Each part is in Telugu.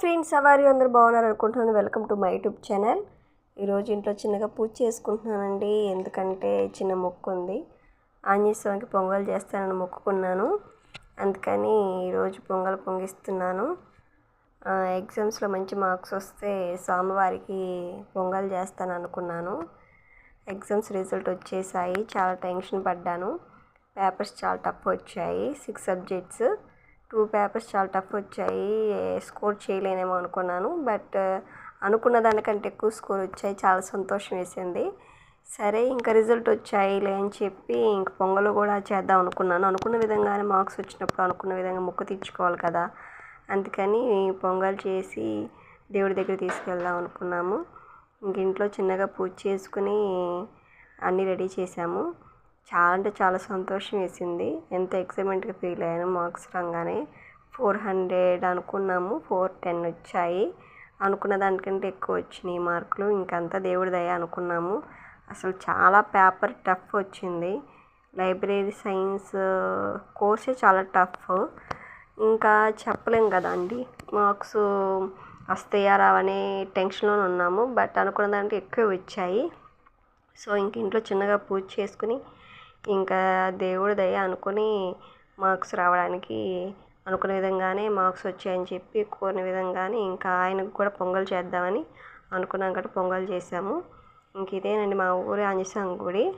ఫ్రెండ్స్ సవారి అందరూ బాగున్నారు అనుకుంటున్నాను. Welcome to my YouTube channel. ఈరోజు ఇంట్లో చిన్నగా పూజ చేసుకుంటున్నానండి. ఎందుకంటే చిన్న మొక్కు ఉంది ఆంజనేయ స్వామికి పొంగల్ చేస్తానని మొక్కుకున్నాను. అందుకని ఈరోజు పొంగల్ పొంగిస్తున్నాను. ఎగ్జామ్స్లో మంచి మార్క్స్ వస్తే స్వామివారికి పొంగల్ చేస్తాను అనుకున్నాను. ఎగ్జామ్స్ రిజల్ట్ వచ్చేసాయి. చాలా టెన్షన్ పడ్డాను. పేపర్స్ చాలా టఫ్ వచ్చాయి. Six subjects. టూ పేపర్స్ చాలా టఫ్ వచ్చాయి. స్కోర్ చేయలేనేమో అనుకున్నాను. బట్ uh, అనుకున్న దానికంటే ఎక్కువ స్కోర్ వచ్చాయి. చాలా సంతోషం వేసింది. సరే ఇంకా రిజల్ట్ వచ్చాయిలే అని చెప్పి ఇంక పొంగలు కూడా చేద్దాం అనుకున్నాను. అనుకున్న విధంగానే మార్క్స్ వచ్చినప్పుడు అనుకున్న విధంగా మొక్కు తీర్చుకోవాలి కదా. అందుకని పొంగల్ చేసి దేవుడి దగ్గర తీసుకెళ్దాం అనుకున్నాము. ఇంక ఇంట్లో చిన్నగా పూజ చేసుకుని అన్నీ రెడీ చేసాము. చాలా అంటే చాలా సంతోషం వేసింది. ఎంత ఎక్సైట్మెంట్గా ఫీల్ అయ్యాను మార్క్స్ రాగానే. ఫోర్ హండ్రెడ్ అనుకున్నాము ఫోర్ టెన్ వచ్చాయి. అనుకున్న దానికంటే ఎక్కువ వచ్చినాయి మార్కులు. ఇంకంతా దేవుడి దయ అనుకున్నాము. అసలు చాలా పేపర్ టఫ్ వచ్చింది. లైబ్రరీ సైన్స్ కోర్సే చాలా టఫ్. ఇంకా చెప్పలేం కదా అండి. మార్క్స్ వస్తాయా రావనే టెన్షన్లో ఉన్నాము. బట్ అనుకున్న దానికి ఎక్కువ వచ్చాయి. సో ఇంక ఇంట్లో చిన్నగా పూజ చేసుకుని ఇంకా దేవుడి దయ అనుకుని మార్క్స్ రావడానికి అనుకున్న విధంగానే మార్క్స్ వచ్చాయని చెప్పి కోరిన విధంగానే ఇంకా ఆయనకు కూడా పొంగల్ చేద్దామని అనుకున్నాం కాబట్టి పొంగల్ చేసాము ఇంక ఇదేనండి మా ఊరి ఆంజనేయ గుడి.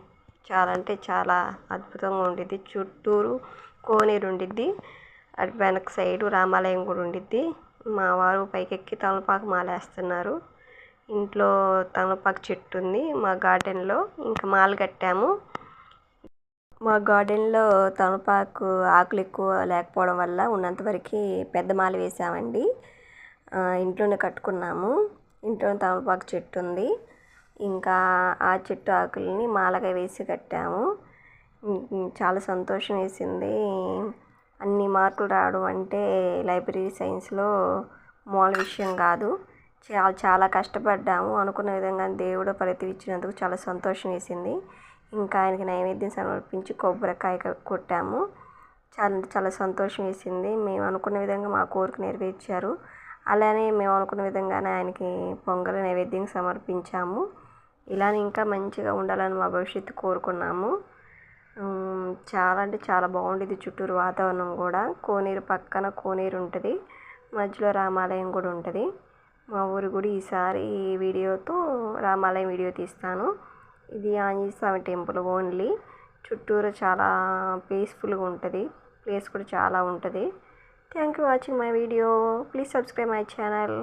చాలా అంటే చాలా అద్భుతంగా ఉండిద్ది. చుట్టూరు కోనేరు ఉండిద్ది. అటు వెనక సైడు రామాలయం కూడా ఉండిద్ది. మా వారు పైకెక్కి తమలపాకు మాలేస్తున్నారు. ఇంట్లో తమలపాకు చెట్టు ఉంది మా గార్డెన్లో. ఇంకా మాల కట్టాము. మా గార్డెన్లో తమలపాకు ఆకులు ఎక్కువ లేకపోవడం వల్ల ఉన్నంతవరకు పెద్ద మాల వేసామండి. ఇంట్లోనే కట్టుకున్నాము. ఇంట్లోనే తమలపాకు చెట్టు ఉంది. ఇంకా ఆ చెట్టు ఆకుల్ని మాలగా వేసి కట్టాము. చాలా సంతోషం వేసింది. అన్ని మార్కులు రావడం అంటే లైబ్రరీ సైన్స్లో మామూలు విషయం కాదు. చాలా చాలా కష్టపడ్డాము. అనుకున్న విధంగా దేవుడు ఫలితం ఇచ్చినందుకు చాలా సంతోషం వేసింది. ఇంకా ఆయనకి నైవేద్యం సమర్పించి కొబ్బరికాయ కొట్టాము. చాలా అంటే చాలా సంతోషం వేసింది. మేము అనుకున్న విధంగా మా కోరిక నెరవేర్చారు. అలానే మేము అనుకున్న విధంగానే ఆయనకి పొంగల్ నైవేద్యం సమర్పించాము. ఇలానే ఇంకా మంచిగా ఉండాలని మా భవిష్యత్తు కోరుకున్నాము. చాలా అంటే చాలా బాగుండేది చుట్టూరు వాతావరణం కూడా. కోనేరు పక్కన కోనేరు ఉంటుంది. మధ్యలో రామాలయం కూడా ఉంటుంది. మా ఊరి గుడి ఈసారి ఈ వీడియోతో రామాలయం వీడియో తీస్తాను. ఇది ఆంజనేయ స్వామి టెంపుల్ ఓన్లీ. చుట్టూరు చాలా పీస్ఫుల్గా ఉంటుంది. ప్లేస్ కూడా చాలా ఉంటుంది. Thank you watching my video please subscribe my channel